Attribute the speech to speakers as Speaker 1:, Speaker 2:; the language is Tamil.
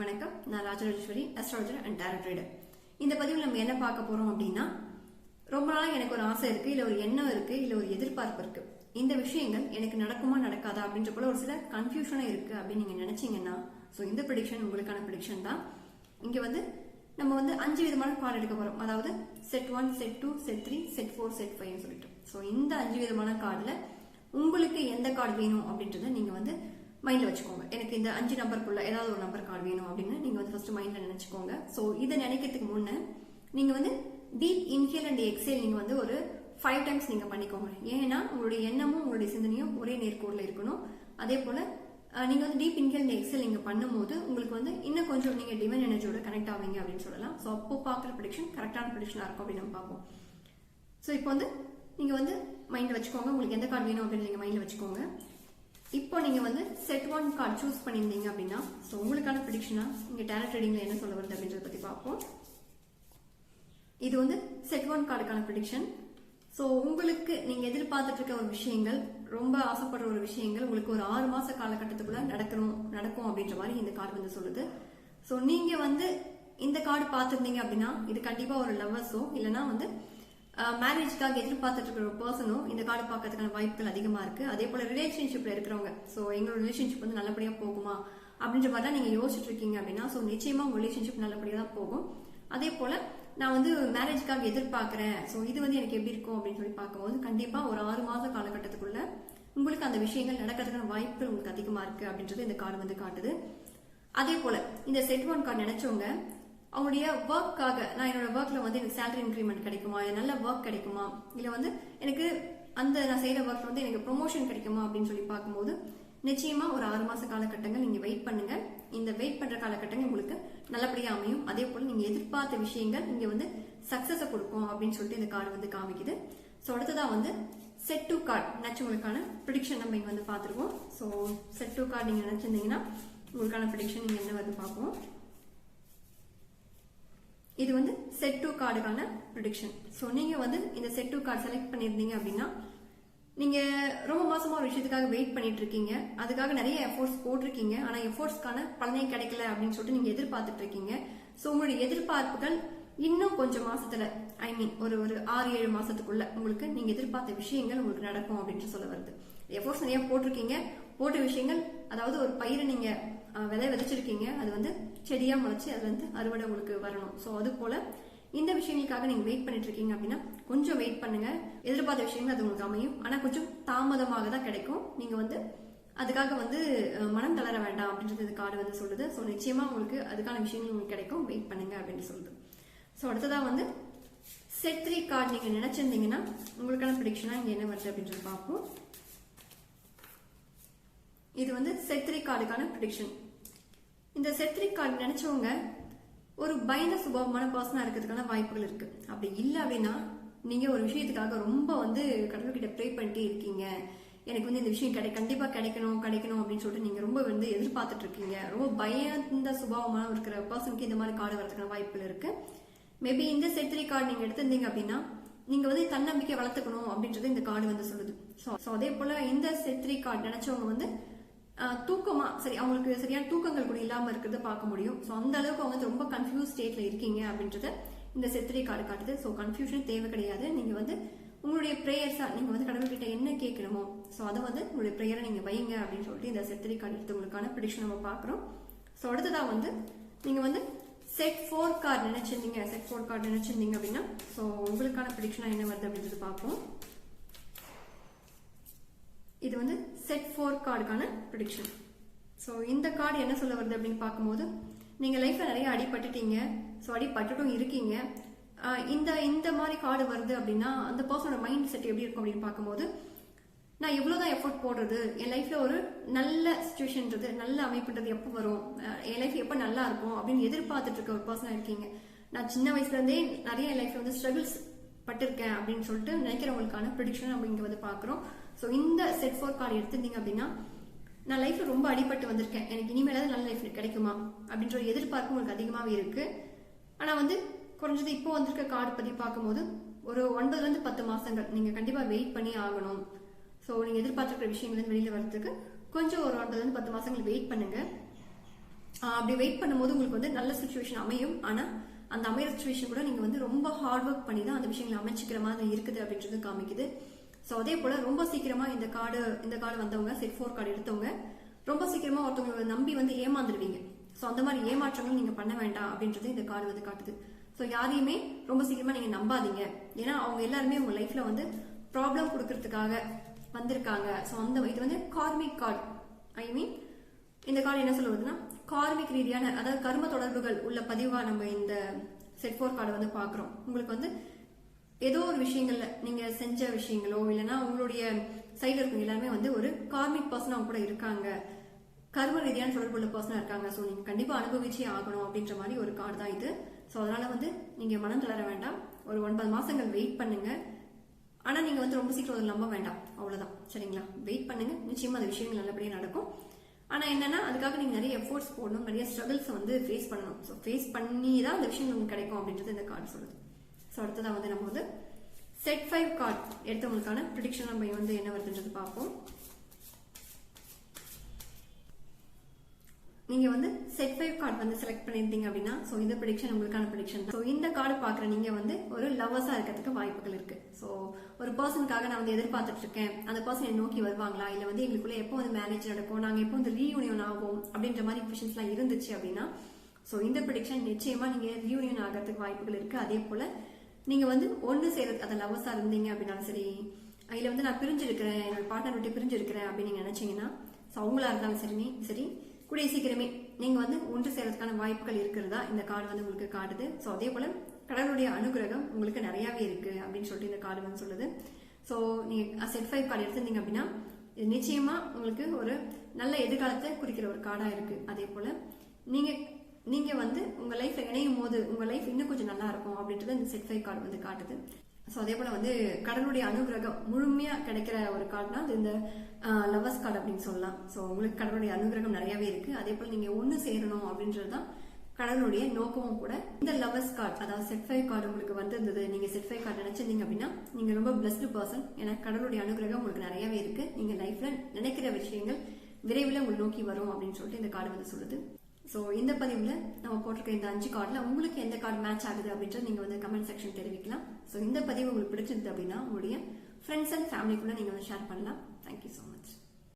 Speaker 1: வணக்கம். நான் Rajarajeswari astrologer and tarot reader இந்த பதிவில் நம்ம என்ன பார்க்க போகிறோம் அப்படின்னா ரொம்ப நாளாக எனக்கு ஒரு ஆசை இருக்குது இல்லை ஒரு எண்ணம் இருக்குது இல்லை ஒரு எதிர்பார்ப்பு இருக்குது இந்த விஷயங்கள் எனக்கு நடக்குமா நடக்காதா அப்படின்ற போல ஒரு சில கன்ஃபியூஷனா இருக்குது அப்படின்னு நீங்கள் நினச்சிங்கன்னா ஸோ இந்த ப்ரிடிக்ஷன் உங்களுக்கான ப்ரிடிக்ஷன் தான். இங்கே வந்து நம்ம வந்து அஞ்சு விதமான கார்டு எடுக்க போகிறோம் அதாவது set one set two set three set four set ஃபைவ்னு சொல்லிட்டு. ஸோ இந்த அஞ்சு விதமான கார்டில் உங்களுக்கு எந்த கார்டு வேணும் அப்படின்றத நீங்கள் வந்து மைண்டில் வச்சுக்கோங்க. எனக்கு இந்த அஞ்சு நம்பருக்குள்ள ஏதாவது ஒரு நம்பர் கார்டு வேணும் அப்படின்னு நீங்கள் வந்து ஃபர்ஸ்ட் மைண்டில் நினச்சிக்கோங்க. ஸோ இதை நினைக்கிறதுக்கு முன்னே நீங்கள் வந்து டீப் இன்ஹேல் அண்ட் எக்ஸேல் நீங்கள் வந்து ஒரு ஃபைவ் டைம்ஸ் நீங்கள் பண்ணிக்கோங்க. ஏன்னா உங்களுடைய எண்ணமும் உங்களுடைய சிந்தனையும் ஒரே நேர்கோடில் இருக்கணும். அதே போல் நீங்கள் வந்து டீப் இன்ஹேல் அண்ட் எக்ஸேல் நீங்கள் பண்ணும்போது உங்களுக்கு வந்து இன்னும் கொஞ்சம் நீங்கள் டிவைன் எனர்ஜியோட கனெக்ட் ஆவீங்க அப்படின்னு சொல்லலாம். ஸோ அப்போ பார்க்குற ப்ரிடிக்ஷன் கரெக்டான ப்ரிடிக்ஷனா இருக்கும் அப்படின்னு நம்ம பார்ப்போம். ஸோ இப்போ வந்து நீங்கள் வந்து மைண்டில் வச்சுக்கோங்க. உங்களுக்கு எந்த கார்டு வேணும் அப்படின்னு நீங்கள் மைண்டில் வச்சுக்கோங்க. இப்போ நீங்க வந்து செட் ஒன் கார்டு சூஸ் பண்ணியிருந்தீங்க அப்படின்னா ஸோ உங்களுக்கான ப்ரிடிக்ஷனா இங்க டேரட் ட்ரேடிங்ல என்ன சொல்ல வருது அப்படின்றத பத்தி பார்ப்போம். இது வந்து செட் ஒன் கார்டுக்கான ப்ரிடிக்ஷன் ஸோ உங்களுக்கு நீங்க எதிர்பார்த்துட்டு இருக்க ஒரு விஷயங்கள் ரொம்ப ஆசைப்படுற ஒரு விஷயங்கள் உங்களுக்கு ஒரு ஆறு மாச காலகட்டத்துக்குள்ள நடக்கணும் நடக்கும் அப்படின்ற மாதிரி இந்த கார்டு வந்து சொல்லுது. ஸோ நீங்க வந்து இந்த கார்டு பார்த்துருந்தீங்க அப்படின்னா இது கண்டிப்பா ஒரு லவ்வர்ஸோ இல்லைன்னா வந்து மேரேஜ்க்காக எதிர்பார்த்துட்டு இருக்கிற ஒரு பர்சனும் இந்த கார்டு பார்க்கறதுக்கான வாய்ப்புகள் அதிகமா இருக்கு. அதே போல ரிலேஷன்ஷிப்ல இருக்கிறவங்க. ஸோ எங்களோட ரிலேஷன்ஷிப் வந்து நல்லபடியா போகுமா? அப்படின்ற மாதிரி தான் நீங்க யோசிச்சுட்டு இருக்கீங்க அப்படின்னா ஸோ நிச்சயமா உங்க ரிலேஷன்ஷிப் நல்லபடியா தான் போகும். அதே போல நான் வந்து மேரேஜ்க்காக எதிர்பார்க்கறேன். ஸோ இது வந்து எனக்கு எப்படி இருக்கும் அப்படின்னு சொல்லி பார்க்கும்போது கண்டிப்பா ஒரு ஆறு மாத காலகட்டத்துக்குள்ள உங்களுக்கு அந்த விஷயங்கள் நடக்கிறதுக்கான வாய்ப்புகள் உங்களுக்கு அதிகமா இருக்கு அப்படின்றது இந்த கார்டு வந்து காட்டுது. அதே போல இந்த செட் ஒன் கார்டு நினைச்சவங்க அவங்களுடைய ஒர்க்காக நான் என்னோட ஒர்க்ல வந்து எனக்கு சேலரி இன்க்ரிமெண்ட் கிடைக்குமா? நல்ல ஒர்க் கிடைக்குமா? இல்ல வந்து எனக்கு அந்த நான் செய்யற ஒர்க்ல வந்து எனக்கு ப்ரொமோஷன் கிடைக்குமா அப்படின்னு சொல்லி பார்க்கும்போது நிச்சயமா ஒரு ஆறு மாச காலகட்டங்கள் நீங்க வெயிட் பண்ணுங்க. இந்த வெயிட் பண்ற காலகட்டங்கள் உங்களுக்கு நல்லபடியா அமையும். அதே போல நீங்க எதிர்பார்த்த விஷயங்கள் நீங்க வந்து சக்ஸஸை கொடுக்கும் அப்படின்னு சொல்லிட்டு இந்த கார்டு வந்து காமிக்குது. ஸோ அடுத்ததா வந்து செட் டூ கார்டு நினைச்சவங்களுக்கான ப்ரிடிக்ஷன் நம்ம இங்க வந்து பார்த்துருக்கோம். ஸோ செட் டூ கார்டு நீங்க நினைச்சிருந்தீங்கன்னா உங்களுக்கான ப்ரிடிக்ஷன் நீங்க என்ன வந்து பார்ப்போம். இது வந்து செட் டூ கார்டுக்கான ப்ரொடிக்ஷன் ஸோ நீங்கள் வந்து இந்த செட் டூ கார்டு செலக்ட் பண்ணியிருந்தீங்க அப்படின்னா நீங்கள் ரொம்ப மாசமாக ஒரு விஷயத்துக்காக வெயிட் பண்ணிட்டு இருக்கீங்க அதுக்காக நிறைய எஃபோர்ட்ஸ் போட்டிருக்கீங்க. ஆனால் எஃபோர்ட்ஸ்க்கான பலனே கிடைக்கல அப்படின்னு சொல்லிட்டு நீங்கள் எதிர்பார்த்துட்டு இருக்கீங்க ஸோ உங்களுடைய எதிர்பார்ப்புகள் இன்னும் கொஞ்சம் மாசத்துல ஐ மீன் ஒரு ஒரு ஆறு ஏழு மாசத்துக்குள்ள உங்களுக்கு நீங்க எதிர்பார்த்த விஷயங்கள் உங்களுக்கு நடக்கும் அப்படின்னு சொல்ல வருது. எஃபோர்ட்ஸ் நிறைய போட்டிருக்கீங்க. போட்ட விஷயங்கள் அதாவது ஒரு பயிரை நீங்க விதை விதைச்சிருக்கீங்க. அது வந்து செடியாக முளைச்சி அது வந்து அறுவடை உங்களுக்கு வரணும். ஸோ அது போல் இந்த விஷயங்களுக்காக நீங்கள் வெயிட் பண்ணிட்டு இருக்கீங்க அப்படின்னா கொஞ்சம் வெயிட் பண்ணுங்க. எதிர்பார்த்த விஷயங்கள் அது உங்களுக்கு அமையும். ஆனால் கொஞ்சம் தாமதமாக தான் கிடைக்கும். நீங்கள் வந்து அதுக்காக வந்து மனம் தளர வேண்டாம் அப்படின்றது கார்டு வந்து சொல்லுது. ஸோ நிச்சயமாக உங்களுக்கு அதுக்கான விஷயங்கள் உங்களுக்கு கிடைக்கும். வெயிட் பண்ணுங்க அப்படின்னு சொல்லுது. ஸோ அடுத்ததாக வந்து செட் த்ரீ கார்டு நீங்கள் நினைச்சிருந்தீங்கன்னா உங்களுக்கான ப்ரிடிக்ஷனாக இங்கே என்ன வருது அப்படின்றது பார்ப்போம். இது வந்து செட் கார்டுக்கான ப்ரிடிக்ஷன் இந்த செட் கார்டு நினைச்சவங்க ஒரு பயந்த சுபாவமான பர்சனாக இருக்கிறதுக்கான வாய்ப்புகள் இருக்கு. அப்படி இல்லை அப்படின்னா நீங்க ஒரு விஷயத்துக்காக ரொம்ப வந்து கடவுள்கிட்ட ப்ரே பண்ணிட்டே இருக்கீங்க. எனக்கு வந்து இந்த விஷயம் கிடை கண்டிப்பா கிடைக்கணும் கிடைக்கணும் அப்படின்னு சொல்லிட்டு நீங்க ரொம்ப வந்து எதிர்பார்த்துட்டு இருக்கீங்க. ரொம்ப பயந்த சுபாவமான இருக்கிற பர்சனுக்கு இந்த மாதிரி கார்டு வரதுக்கான வாய்ப்புகள் இருக்கு. மேபி இந்த செத்திரி கார்டு நீங்க எடுத்திருந்தீங்க அப்படின்னா நீங்க வந்து தன்னம்பிக்கை வளர்த்துக்கணும் அப்படின்றது இந்த கார்டு வந்து சொல்லுது. ஸோ அதே போல இந்த செத்திரி கார்டு நினைச்சவங்க வந்து தூக்கமா சரி அவங்களுக்கு சரியான தூக்கங்கள் கூட இல்லாம இருக்கிறத பார்க்க முடியும். ஸோ அந்த அளவுக்கு அவங்க வந்து ரொம்ப கன்ஃபியூஸ் ஸ்டேட்ல இருக்கீங்க அப்படின்றத இந்த செத்திரை கார்டு காட்டுது. ஸோ கன்ஃபியூஷன் தேவை கிடையாது. நீங்க வந்து உங்களுடைய ப்ரேயர்ஸா நீங்க வந்து கடவுள்கிட்ட என்ன கேட்கணுமோ ஸோ அதை வந்து உங்களுடைய ப்ரேயரை நீங்க வைங்க அப்படின்னு சொல்லிட்டு இந்த செத்திரை கார்டு எடுத்து உங்களுக்கான ப்ரிடிக்ஷன் நம்ம பார்க்குறோம். ஸோ அடுத்ததா வந்து நீங்க வந்து செட் ஃபோர் கார்டு நினைச்சிருந்தீங்க. செட் ஃபோர் கார்டு நினைச்சிருந்தீங்க அப்படின்னா ஸோ உங்களுக்கான ப்ரிடிக்ஷனா என்ன வருது அப்படின்றது பார்ப்போம். இது வந்து செட் ஃபோர் கார்டுக்கான ப்ரிடிக்ஷன் ஸோ இந்த கார்டு என்ன சொல்ல வருது அப்படின்னு பார்க்கும்போது நீங்கள் லைஃப்பில் நிறைய அடிபட்டுட்டீங்க. ஸோ அடிபட்டுட்டும் இருக்கீங்க. இந்த இந்த மாதிரி கார்டு வருது அப்படின்னா அந்த பர்சனோட மைண்ட் செட் எப்படி இருக்கும் அப்படின்னு பார்க்கும்போது நான் எவ்வளோ தான் எஃபோர்ட் போடுறது. என் லைஃப்பில் ஒரு நல்ல சுச்சுவேஷன்ன்றது நல்ல அமைப்புன்றது எப்போ வரும்? என் லைஃப் எப்போ நல்லா இருக்கும் அப்படின்னு எதிர்பார்த்துட்டு இருக்க ஒரு பர்சனாக இருக்கீங்க. நான் சின்ன வயசுலேருந்தே நிறைய என் லைஃப்பில் வந்து ஸ்ட்ரகிள்ஸ் பட்டிருக்கேன் அப்படின்னு சொல்லிட்டு நினைக்கிறவங்களுக்கான ப்ரிடிக்ஷன் நம்ம இங்கே வந்து பார்க்குறோம். ஸோ இந்த செட் ஃபோர் கார்டு எடுத்திருந்தீங்க அப்படின்னா நான் லைஃப்ல ரொம்ப அடிபட்டு வந்திருக்கேன். எனக்கு இனிமேலாவது நல்ல லைஃப் கிடைக்குமா? அப்படின்ற ஒரு எதிர்பார்ப்பு உங்களுக்கு அதிகமாகவே இருக்கு. ஆனா வந்து குறைஞ்சது இப்போ வந்திருக்க கார்டு பத்தி பார்க்கும்போது ஒரு ஒன்பதுல இருந்து பத்து மாசங்கள் நீங்க கண்டிப்பா வெயிட் பண்ணி ஆகணும். ஸோ நீங்க எதிர்பார்த்துருக்கிற விஷயங்கள் வெளியில வரதுக்கு கொஞ்சம் ஒரு ஒன்பதுல இருந்து பத்து மாசங்கள் வெயிட் பண்ணுங்க. அப்படி வெயிட் பண்ணும்போது உங்களுக்கு வந்து நல்ல சுச்சுவேஷன் அமையும். ஆனா அந்த அமையிற சுச்சுவேஷன் கூட நீங்க வந்து ரொம்ப ஹார்ட் ஒர்க் பண்ணி தான் அந்த விஷயங்களை அமைச்சிக்கிற மாதிரி இருக்குது அப்படின்றது காமிக்குது. ஸோ அதே போல ரொம்ப சீக்கிரமா இந்த கார்டு இந்த கார்டு வந்தவங்க செட் ஃபோர் கார்டு எடுத்தவங்க ரொம்ப சீக்கிரமா ஒருத்தவங்களை நம்பி வந்து ஏமாந்துருவீங்க ஸோ அந்த மாதிரி ஏமாற்றங்கள் நீங்க பண்ண வேண்டாம் அப்படின்றது இந்த கார்டு வந்து காட்டுது. ஸோ யாரையுமே ரொம்ப சீக்கிரமா நீங்க நம்பாதீங்க. ஏன்னா அவங்க எல்லாருமே உங்க லைஃப்ல வந்து ப்ராப்ளம் கொடுக்கறதுக்காக வந்திருக்காங்க. ஸோ அந்த இது வந்து கார்மிக் கார்டு ஐ மீன் இந்த கார்டு என்ன சொல்லுவதுன்னா கார்மிக் ரீதியான அதாவது கர்ம தொடர்புகள் உள்ள பதிவாக நம்ம இந்த செட் ஃபோர் கார்டு வந்து பார்க்குறோம். உங்களுக்கு வந்து ஏதோ ஒரு விஷயங்கள்ல நீங்க செஞ்ச விஷயங்களோ இல்லைன்னா உங்களுடைய சைடில் இருக்கிற எல்லாருமே வந்து ஒரு கார்மிக் பர்சன் அவங்க கூட இருக்காங்க. கர்ம ரீதியான தொடர்புள்ள பர்சனா இருக்காங்க. ஸோ நீங்க கண்டிப்பா அனுபவிச்சே ஆகணும் அப்படின்ற மாதிரி ஒரு கார்டு தான் இது. ஸோ அதனால வந்து நீங்க மனம் தளர வேண்டாம். ஒரு ஒன்பது மாசங்கள் வெயிட் பண்ணுங்க. ஆனா நீங்க வந்து ரொம்ப சீக்கிரம் அதை நம்ப வேண்டாம். அவ்வளவுதான். சரிங்களா? வெயிட் பண்ணுங்க. நிச்சயமா அந்த விஷயங்கள் நல்லபடியாக நடக்கும். ஆனா என்னன்னா அதுக்காக நீங்க நிறைய எஃபோர்ட்ஸ் போடணும். நிறைய ஸ்ட்ரகிள்ஸ் வந்து ஃபேஸ் பண்ணணும். ஸோ ஃபேஸ் பண்ணி தான் அந்த விஷயம் உங்களுக்கு கிடைக்கும் அப்படின்றது இந்த கார்டு சொல்லுது. ஸோ அடுத்ததாக வந்து நம்ம வந்து செட் ஃபைவ் கார்ட் எடுத்தவங்களுக்கான ப்ரிடிக்ஷன் நம்ம வந்து என்ன வருதுன்றது பார்ப்போம். நீங்க வந்து செட் ஃபைவ் கார்டு வந்து செலக்ட் பண்ணிருந்தீங்க அப்படின்னா ஸோ இந்த ப்ரிடிக்ஷன் உங்களுக்கான ப்ரிடிக்ஷன் ஸோ இந்த கார்டு பார்க்குற நீங்க வந்து ஒரு லவ்வர்ஸா இருக்கிறதுக்கு வாய்ப்புகள் இருக்கு. ஸோ ஒரு பர்சனுக்காக நான் வந்து எதிர்பார்த்துட்டு இருக்கேன். அந்த பர்சன் என்னை நோக்கி வருவாங்களா? இல்லை வந்து எங்களுக்குள்ள எப்போ வந்து மேரேஜ் நடக்கும்? நாங்கள் எப்போ வந்து ரீயூனியன் ஆகும் அப்படின்ற மாதிரி கொஷின்ஸ்லாம் இருந்துச்சு அப்படின்னா ஸோ இந்த ப்ரிடிக்ஷன் நிச்சயமா நீங்க ரீயூனியன் ஆகிறதுக்கு வாய்ப்புகள் இருக்கு. அதே போல நீங்க வந்து ஒன்று சேர்றது அந்த லவ்வர்ஸா இருந்தீங்க அப்படின்னாலும் சரி அதில் வந்து நான் பிரிஞ்சிருக்கிறேன் என்னோட பார்ட்னர் விட்டு பிரிஞ்சிருக்கிறேன் அப்படின்னு நீங்க நினைச்சீங்கன்னா ஸோ அவங்களா இருந்தாலும் சரி சரி கூடிய சீக்கிரமே நீங்க வந்து ஒன்று செய்கிறதுக்கான வாய்ப்புகள் இருக்கிறதா இந்த கார்டு வந்து உங்களுக்கு காட்டுது. ஸோ அதே போல கடவுளுடைய அனுகிரகம் உங்களுக்கு நிறையாவே இருக்கு அப்படின்னு சொல்லிட்டு இந்த கார்டு வந்து சொல்லுது. ஸோ நீங்க செட் ஃபைவ் கார்டு எடுத்திருந்தீங்க அப்படின்னா இது நிச்சயமா உங்களுக்கு ஒரு நல்ல எதிர்காலத்தை குறிக்கிற ஒரு கார்டா இருக்கு. அதே போல நீங்க நீங்கள் வந்து உங்கள் லைஃப்பில் இணையும் போது உங்கள் லைஃப் இன்னும் கொஞ்சம் நல்லா இருக்கும் அப்படின்றது இந்த செட் ஃபைவ் கார்டு வந்து காட்டுது. ஸோ அதே போல் வந்து கடவுளுடைய அனுகிரகம் முழுமையாக கிடைக்கிற ஒரு கார்டுனா அது இந்த லவர்ஸ் கார்டு அப்படின்னு சொல்லலாம். ஸோ உங்களுக்கு கடவுளுடைய அனுகிரகம் நிறையவே இருக்குது அதே போல் நீங்கள் ஒன்று சேரணும் அப்படின்றது தான் கடவுளுடைய நோக்கமும் கூட. இந்த லவர்ஸ் கார்டு அதாவது செட் ஃபைவ் கார்டு உங்களுக்கு வந்திருந்தது நீங்க செட் ஃபைவ் கார்டு நினைச்சிருந்தீங்க அப்படின்னா நீங்க ரொம்ப பிளஸ்டு பர்சன் ஏன்னா கடவுளுடைய அனுகிரகம் உங்களுக்கு நிறையவே இருக்கு. நீங்க லைஃப்ல நினைக்கிற விஷயங்கள் விரைவில் உங்களை நோக்கி வரும் அப்படின்னு சொல்லிட்டு இந்த கார்டு வந்து சொல்லுது. ஸோ இந்த பதிவில் நம்ம போட்டிருக்க இந்த அஞ்சு கார்டில் உங்களுக்கு எந்த கார்டு மேட்ச் ஆகுது அப்படின்றது நீங்கள் வந்து கமெண்ட் செக்ஷன் தெரிவிக்கலாம். ஸோ இந்த பதிவு உங்களுக்கு பிடிச்சிருந்தது அப்படின்னா உங்களுடைய ஃப்ரெண்ட்ஸ் அண்ட் ஃபேமிலிக்குள்ளே நீங்கள் வந்து ஷேர் பண்ணலாம். Thank you so much